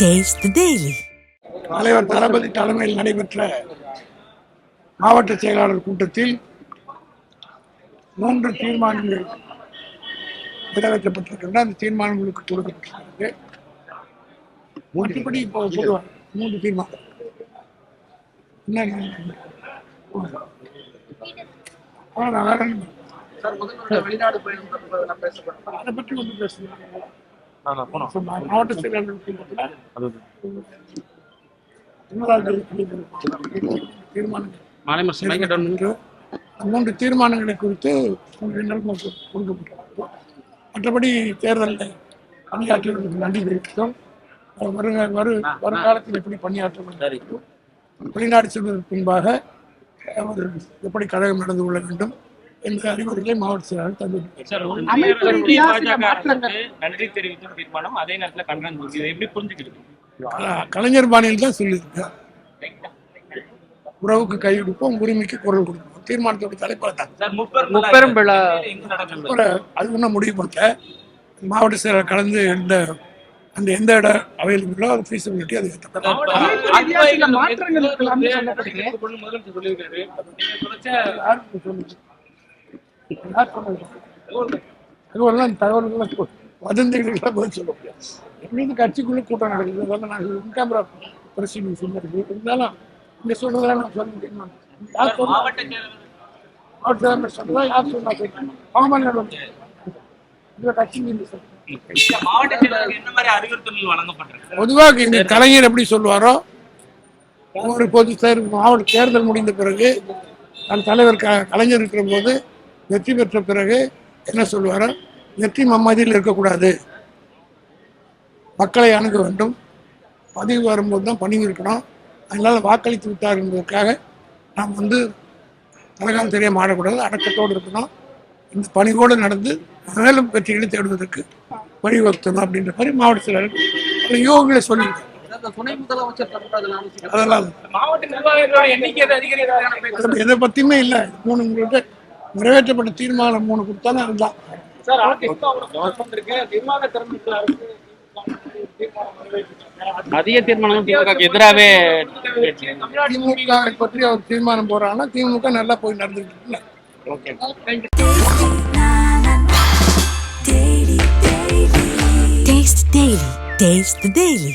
The Daily. தலைவர் தளபதி தலைமையில் நடைபெற்ற மாவட்ட செயலாளர் கூட்டத்தில் மூன்று தீர்மானங்கள் நிறைவேற்றப்பட்டிருக்கின்றன. அந்த தீர்மானங்களுக்கு கொடுக்கப்பட்டிருக்கிறது மற்றபடி இப்போ சொல்லுவாங்க. மூன்று தீர்மானம். என்ன வெளிநாடு அதை பற்றி ஒன்றும் பேசுகிறேன் மாவட்ட மூன்று தீர்மானங்களை குறித்து கொடுக்கப்பட்டது மற்றபடி தேர்தலில் பணியாற்றியவர்களுக்கு நன்றி தெரிவித்தோம் வருங்க வரு வருங்காலத்தில் எப்படி பணியாற்ற வெளிநாடு செல்வதற்கு முன்பாக அவர் எப்படி கழகம் நடந்து கொள்ள வேண்டும் என்ற அறிவுரைகளை மாவட்ட செயலாளர் தந்துள்ளார் நன்றி தெரிவித்தும் தீர்மானம் அதே நேரத்துல கண்டனம் எப்படி புரிஞ்சுக்கிறது கலைஞர் பாணியில் தான் சொல்லியிருக்கார் உறவுக்கு கை கொடுப்போம் உரிமைக்கு குரல் கொடுப்போம் தீர்மானத்தோட முப்பெரும் விழா. அது ஒன்றும் முடிவு பண்ணல மாவட்ட செயலர் கலந்து எந்த அந்த எந்த இடம் அவைலபிளோ அது ஃபீஸிபிலிட்டி அது மாற்றங்கள் தகவல்லாம் தகவல்கள்லாம் கொ- வதந்திகளுக்கெல்லாம் பதில் சொல்ல முடியாது. எங்களுக்கு கட்சிக்குள்ள கூட்டம் நடக்குது. அதெல்லாம் நாங்கள் இன்கேமரா பிரசிடிங் சொன்னது இருந்தாலும் இந்த சொல்றதெல்லாம் நான் சொல்ல முடியுமா? யார் சொன்னா? மாவட்ட சொன்னதா? யார் சொன்னா? சொல்லுங்க பாமன் இந்த கட்சி பொதுவாக இந்த கலைஞர் எப்படி சொல்லுவாரோ ஒவ்வொரு பொது மாவட்ட தேர்தல் முடிந்த பிறகு தன் தலைவர் க கலைஞர் இருக்கிற போது வெற்றி பெற்ற பிறகு என்ன சொல்லுவாரோ? வெற்றி மம்மதியில் இருக்கக்கூடாது. மக்களை அணுக வேண்டும். பதிவு வரும்போது தான் பணிவு இருக்கணும். அதனால வாக்களித்து விட்டார் என்பதற்காக நாம் வந்து தலகாலம் தெரியாம ஆடக்கூடாது அடக்கத்தோடு இருக்கணும். இந்த பணிவோடு நடந்து மேலும் வெற்றிகளை தேடுவதற்கு வழிவகுத்தணும் அப்படின்ற மாதிரி மாவட்ட தொடர்பாக அதில் ஆலோசிக்க அதெல்லாம் எதை பத்தியுமே இல்லை. மூணு உங்களுக்கு நிறைவேற்றப்பட்ட தீர்மானம் மூணு அதுதான் அரசு தீர்மானம் நிறைவேற்றிருக்காங்க. அதிக தீர்மானம் திமுக எதிராகவே தமிழ்நாடு திமுக பற்றி அவர் தீர்மானம் போறாங்கன்னா திமுக நல்லா போய் நடந்துட்டு Taste the Daily. Taste the Daily.